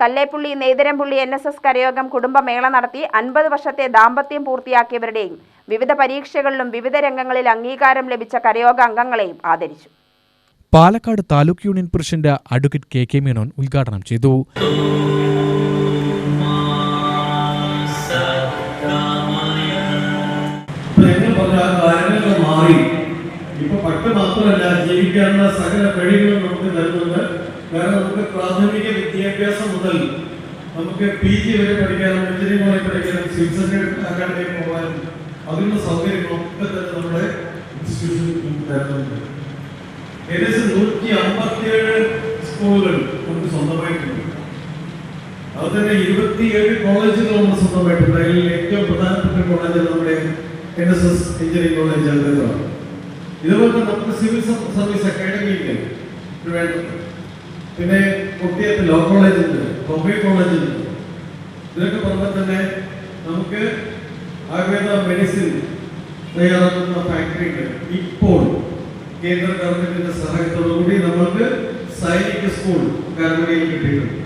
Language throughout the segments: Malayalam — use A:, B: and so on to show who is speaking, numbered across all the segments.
A: Kallepulli Neytharampulli N S S കരയോഗം കുടുംബമേള നടത്തി അൻപത് വർഷത്തെ ദാമ്പത്യം പൂർത്തിയാക്കിയവരുടെയും വിവിധ പരീക്ഷകളിലും വിവിധ രംഗങ്ങളിൽ അംഗീകാരം ലഭിച്ച കരയോഗ അംഗങ്ങളെയും ആദരിച്ചു.
B: Palakkad taluk union president advocate K K Menon ഉദ്ഘാടനം ചെയ്തു.
C: ഇപ്പൊ പട്ട് മാത്രമല്ല ജീവിക്കാനുള്ള സകല കഴിവുകളും നമുക്ക് തരുന്നുണ്ട്. കാരണം നമുക്ക് പ്രാഥമിക വിദ്യാഭ്യാസം മുതൽ നമുക്ക് പി ജി വരെ പഠിക്കാനും എഞ്ചിനീയറിംഗ് വരെ പഠിക്കാനും സിവിൽ സർവീസ് അക്കാഡമി പോകാനും അതിനുള്ള സൗകര്യങ്ങളൊക്കെ തന്നെ നമ്മുടെ ഇൻസ്റ്റിറ്റ്യൂഷൻ തരുന്നുണ്ട് ഏകദേശം നൂറ്റി അമ്പത്തിയേഴ് സ്കൂളുകൾ നമുക്ക് സ്വന്തമായിട്ടുണ്ട്. അത് തന്നെ ഇരുപത്തിയേഴ് കോളേജുകൾ നമ്മൾ സ്വന്തമായിട്ടുണ്ട്. അതിൽ ഏറ്റവും പ്രധാനപ്പെട്ട കോളേജ് നമ്മുടെ N S S engineering college ആണ്. ഇതുപോലെ നമുക്ക് സിവിൽ സർവീസ് അക്കാഡമി ഇല്ലേ ട്രിവാൻഡ്രത്ത് പിന്നെ കുട്ടിയത്ത് ലോ കോളേജ് ഉണ്ട് ബൊംബെ കോളേജ് ഇതിനൊക്കെ പറഞ്ഞാൽ തന്നെ നമുക്ക് ആയുർവേദ മെഡിസിൻ തയ്യാറാക്കുന്ന ഫാക്ടറി ഉണ്ട്. ഇപ്പോൾ കേന്ദ്ര ഗവൺമെന്റിന്റെ സഹായത്തോടുകൂടി നമ്മൾക്ക് സൈനിക സ്കൂൾ കാരമലയിൽ കിട്ടിയിട്ടുണ്ട്.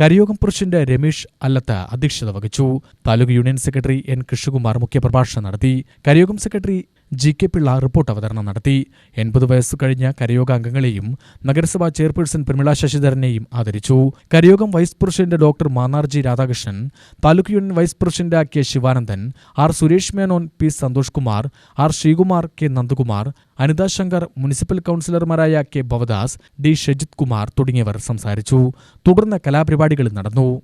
B: കരിയോഗം പുരുഷന്റെ രമേശ് അല്ലത്ത അധ്യക്ഷത വഹിച്ചു. Taluk union secretary N Krishnakumar മുഖ്യപ്രഭാഷണം നടത്തി. കരിയോഗം secretary G K Pillai report അവതരണം നടത്തി. എൺപത് വയസ്സ് കഴിഞ്ഞ കരയോഗ അംഗങ്ങളെയും നഗരസഭാ ചെയർപേഴ്സൺ പ്രമിള ശശിധരനെയും ആദരിച്ചു. കരയോഗം vice president doctor Mannarji Radhakrishnan taluk union vice president K Sivanandan R Suresh Menon P Santhosh Kumar R Sreekumar K Nandakumar Anitha Shankar municipal കൗൺസിലർമാരായ കെ ഭവദാസ് ഡി ഷജിത് കുമാർ തുടങ്ങിയവർ സംസാരിച്ചു. തുടർന്ന് കലാപരിപാടികൾ നടന്നു.